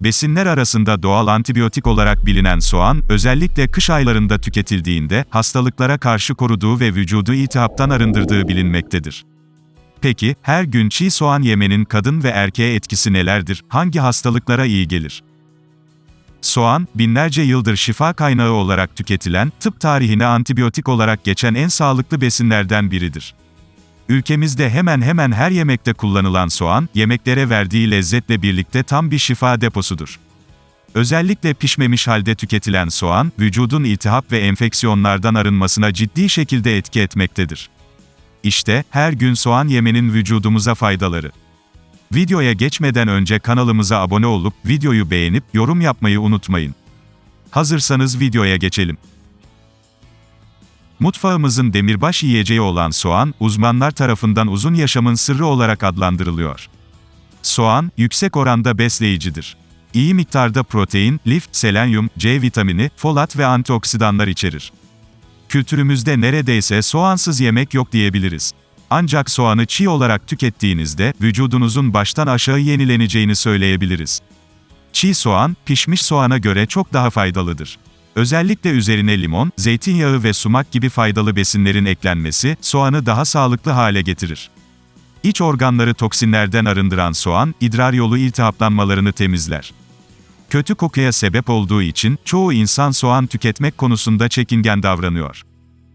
Besinler arasında doğal antibiyotik olarak bilinen soğan, özellikle kış aylarında tüketildiğinde, hastalıklara karşı koruduğu ve vücudu iltihaptan arındırdığı bilinmektedir. Peki, her gün çiğ soğan yemenin kadın ve erkeğe etkisi nelerdir, hangi hastalıklara iyi gelir? Soğan, binlerce yıldır şifa kaynağı olarak tüketilen, tıp tarihine antibiyotik olarak geçen en sağlıklı besinlerden biridir. Ülkemizde hemen hemen her yemekte kullanılan soğan, yemeklere verdiği lezzetle birlikte tam bir şifa deposudur. Özellikle pişmemiş halde tüketilen soğan, vücudun iltihap ve enfeksiyonlardan arınmasına ciddi şekilde etki etmektedir. İşte, her gün soğan yemenin vücudumuza faydaları. Videoya geçmeden önce kanalımıza abone olup, videoyu beğenip, yorum yapmayı unutmayın. Hazırsanız videoya geçelim. Mutfağımızın demirbaş yiyeceği olan soğan, uzmanlar tarafından uzun yaşamın sırrı olarak adlandırılıyor. Soğan, yüksek oranda besleyicidir. İyi miktarda protein, lif, selenyum, C vitamini, folat ve antioksidanlar içerir. Kültürümüzde neredeyse soğansız yemek yok diyebiliriz. Ancak soğanı çiğ olarak tükettiğinizde, vücudunuzun baştan aşağı yenileneceğini söyleyebiliriz. Çiğ soğan, pişmiş soğana göre çok daha faydalıdır. Özellikle üzerine limon, zeytinyağı ve sumak gibi faydalı besinlerin eklenmesi, soğanı daha sağlıklı hale getirir. İç organları toksinlerden arındıran soğan, idrar yolu iltihaplanmalarını temizler. Kötü kokuya sebep olduğu için, çoğu insan soğan tüketmek konusunda çekingen davranıyor.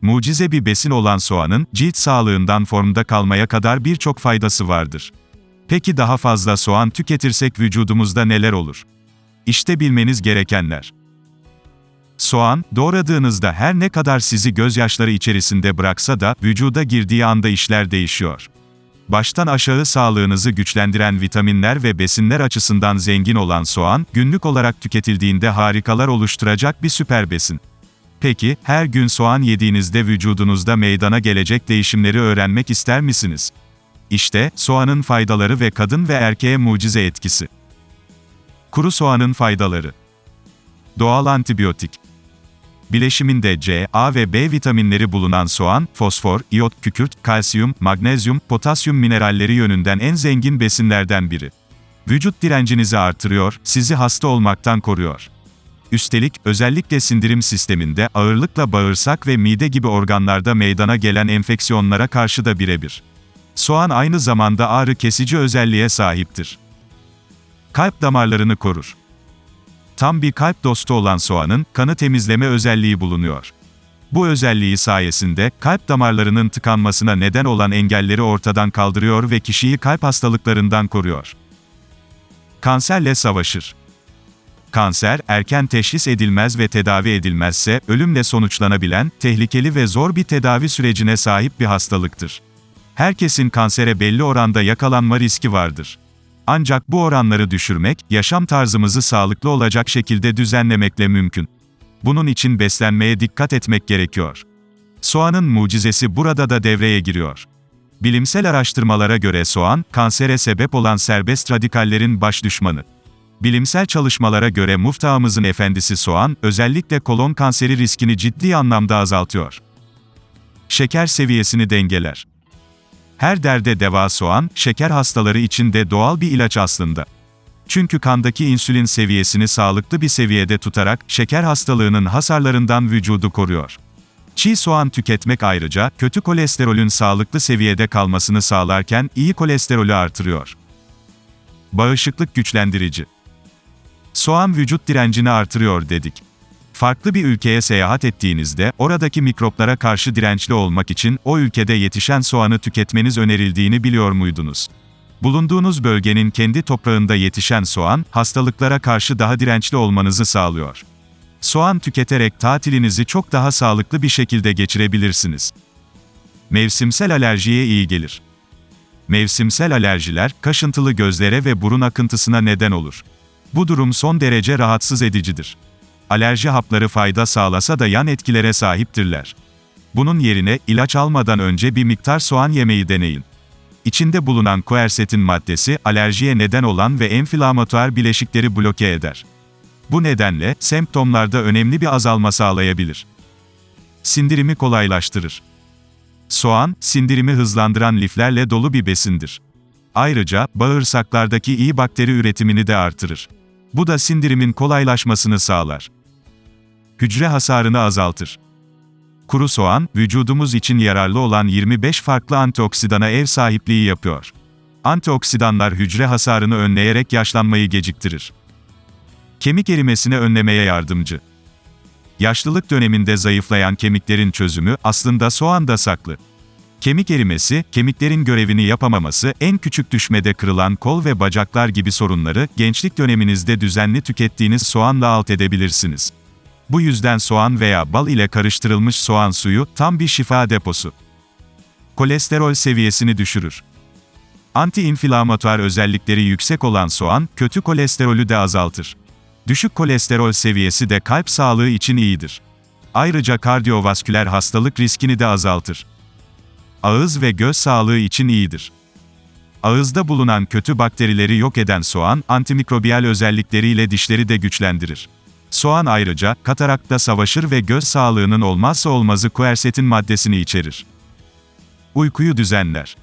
Mucize bir besin olan soğanın, cilt sağlığından formda kalmaya kadar birçok faydası vardır. Peki daha fazla soğan tüketirsek vücudumuzda neler olur? İşte bilmeniz gerekenler. Soğan, doğradığınızda her ne kadar sizi gözyaşları içerisinde bıraksa da, vücuda girdiği anda işler değişiyor. Baştan aşağı sağlığınızı güçlendiren vitaminler ve besinler açısından zengin olan soğan, günlük olarak tüketildiğinde harikalar oluşturacak bir süper besin. Peki, her gün soğan yediğinizde vücudunuzda meydana gelecek değişimleri öğrenmek ister misiniz? İşte, soğanın faydaları ve kadın ve erkeğe mucize etkisi. Kuru soğanın faydaları. Doğal antibiyotik. Bileşiminde C, A ve B vitaminleri bulunan soğan, fosfor, iyot, kükürt, kalsiyum, magnezyum, potasyum mineralleri yönünden en zengin besinlerden biri. Vücut direncinizi artırıyor, sizi hasta olmaktan koruyor. Üstelik, özellikle sindirim sisteminde ağırlıkla bağırsak ve mide gibi organlarda meydana gelen enfeksiyonlara karşı da birebir. Soğan aynı zamanda ağrı kesici özelliğe sahiptir. Kalp damarlarını korur. Tam bir kalp dostu olan soğanın, kanı temizleme özelliği bulunuyor. Bu özelliği sayesinde, kalp damarlarının tıkanmasına neden olan engelleri ortadan kaldırıyor ve kişiyi kalp hastalıklarından koruyor. Kanserle savaşır. Kanser, erken teşhis edilmez ve tedavi edilmezse, ölümle sonuçlanabilen, tehlikeli ve zor bir tedavi sürecine sahip bir hastalıktır. Herkesin kansere belli oranda yakalanma riski vardır. Ancak bu oranları düşürmek, yaşam tarzımızı sağlıklı olacak şekilde düzenlemekle mümkün. Bunun için beslenmeye dikkat etmek gerekiyor. Soğanın mucizesi burada da devreye giriyor. Bilimsel araştırmalara göre soğan, kansere sebep olan serbest radikallerin baş düşmanı. Bilimsel çalışmalara göre muftağımızın efendisi soğan, özellikle kolon kanseri riskini ciddi anlamda azaltıyor. Şeker seviyesini dengeler. Her derde deva soğan, şeker hastaları için de doğal bir ilaç aslında. Çünkü kandaki insülin seviyesini sağlıklı bir seviyede tutarak, şeker hastalığının hasarlarından vücudu koruyor. Çiğ soğan tüketmek ayrıca, kötü kolesterolün sağlıklı seviyede kalmasını sağlarken, iyi kolesterolü artırıyor. Bağışıklık güçlendirici. Soğan vücut direncini artırıyor dedik. Farklı bir ülkeye seyahat ettiğinizde, oradaki mikroplara karşı dirençli olmak için, o ülkede yetişen soğanı tüketmeniz önerildiğini biliyor muydunuz? Bulunduğunuz bölgenin kendi toprağında yetişen soğan, hastalıklara karşı daha dirençli olmanızı sağlıyor. Soğan tüketerek tatilinizi çok daha sağlıklı bir şekilde geçirebilirsiniz. Mevsimsel alerjiye iyi gelir. Mevsimsel alerjiler, kaşıntılı gözlere ve burun akıntısına neden olur. Bu durum son derece rahatsız edicidir alerji hapları fayda sağlasa da yan etkilere sahiptirler. Bunun yerine, ilaç almadan önce bir miktar soğan yemeyi deneyin. İçinde bulunan koersetin maddesi, alerjiye neden olan ve enflamatuar bileşikleri bloke eder. Bu nedenle, semptomlarda önemli bir azalma sağlayabilir. Sindirimi kolaylaştırır. Soğan, sindirimi hızlandıran liflerle dolu bir besindir. Ayrıca, bağırsaklardaki iyi bakteri üretimini de artırır. Bu da sindirimin kolaylaşmasını sağlar. Hücre hasarını azaltır. Kuru soğan, vücudumuz için yararlı olan 25 farklı antioksidana ev sahipliği yapıyor. Antioksidanlar hücre hasarını önleyerek yaşlanmayı geciktirir. Kemik erimesini önlemeye yardımcı. Yaşlılık döneminde zayıflayan kemiklerin çözümü aslında soğanda saklı. Kemik erimesi, kemiklerin görevini yapamaması, en küçük düşmede kırılan kol ve bacaklar gibi sorunları gençlik döneminizde düzenli tükettiğiniz soğanla alt edebilirsiniz. Bu yüzden soğan veya bal ile karıştırılmış soğan suyu tam bir şifa deposu. Kolesterol seviyesini düşürür. Anti-inflamatuar özellikleri yüksek olan soğan, kötü kolesterolü de azaltır. Düşük kolesterol seviyesi de kalp sağlığı için iyidir. Ayrıca kardiyovasküler hastalık riskini de azaltır. Ağız ve göz sağlığı için iyidir. Ağızda bulunan kötü bakterileri yok eden soğan, antimikrobiyal özellikleriyle dişleri de güçlendirir. Soğan ayrıca, katarakta savaşır ve göz sağlığının olmazsa olmazı kuersetin maddesini içerir. Uykuyu düzenler.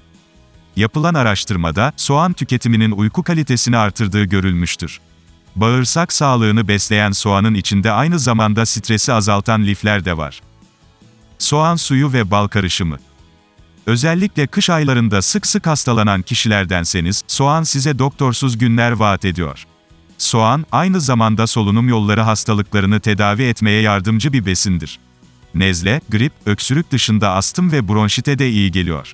Yapılan araştırmada, soğan tüketiminin uyku kalitesini artırdığı görülmüştür. Bağırsak sağlığını besleyen soğanın içinde aynı zamanda stresi azaltan lifler de var. Soğan suyu ve bal karışımı. Özellikle kış aylarında sık sık hastalanan kişilerdenseniz, soğan size doktorsuz günler vaat ediyor. Soğan, aynı zamanda solunum yolları hastalıklarını tedavi etmeye yardımcı bir besindir. Nezle, grip, öksürük dışında astım ve bronşite de iyi geliyor.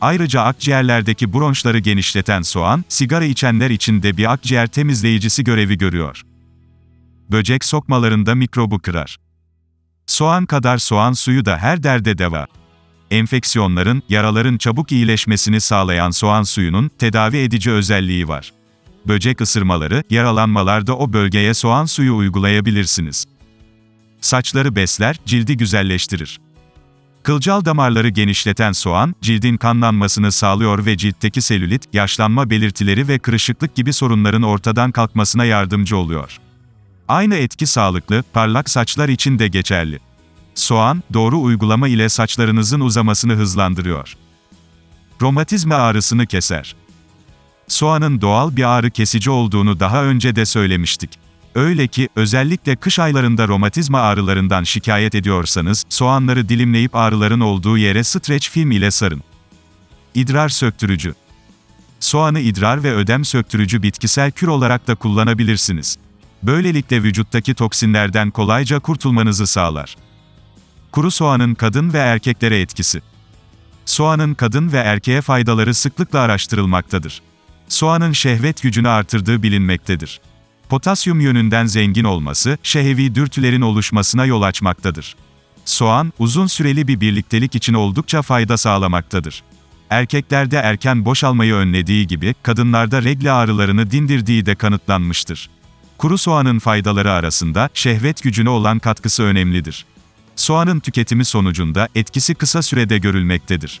Ayrıca akciğerlerdeki bronşları genişleten soğan, sigara içenler için de bir akciğer temizleyicisi görevi görüyor. Böcek sokmalarında mikrobu kırar. Soğan kadar soğan suyu da her derde deva. Enfeksiyonların, yaraların çabuk iyileşmesini sağlayan soğan suyunun tedavi edici özelliği var. Böcek ısırmaları, yaralanmalarda o bölgeye soğan suyu uygulayabilirsiniz. Saçları besler, cildi güzelleştirir. Kılcal damarları genişleten soğan, cildin kanlanmasını sağlıyor ve ciltteki selülit, yaşlanma belirtileri ve kırışıklık gibi sorunların ortadan kalkmasına yardımcı oluyor. Aynı etki sağlıklı, parlak saçlar için de geçerli. Soğan, doğru uygulama ile saçlarınızın uzamasını hızlandırıyor. Romatizma ağrısını keser. Soğanın doğal bir ağrı kesici olduğunu daha önce de söylemiştik. Öyle ki, özellikle kış aylarında romatizma ağrılarından şikayet ediyorsanız, soğanları dilimleyip ağrıların olduğu yere streç film ile sarın. İdrar söktürücü. Soğanı idrar ve ödem söktürücü bitkisel kür olarak da kullanabilirsiniz. Böylelikle vücuttaki toksinlerden kolayca kurtulmanızı sağlar. Kuru soğanın kadın ve erkeklere etkisi. Soğanın kadın ve erkeğe faydaları sıklıkla araştırılmaktadır. Soğanın şehvet gücünü artırdığı bilinmektedir. Potasyum yönünden zengin olması, şehevi dürtülerin oluşmasına yol açmaktadır. Soğan, uzun süreli bir birliktelik için oldukça fayda sağlamaktadır. Erkeklerde erken boşalmayı önlediği gibi, kadınlarda regle ağrılarını dindirdiği de kanıtlanmıştır. Kuru soğanın faydaları arasında, şehvet gücüne olan katkısı önemlidir. Soğanın tüketimi sonucunda, etkisi kısa sürede görülmektedir.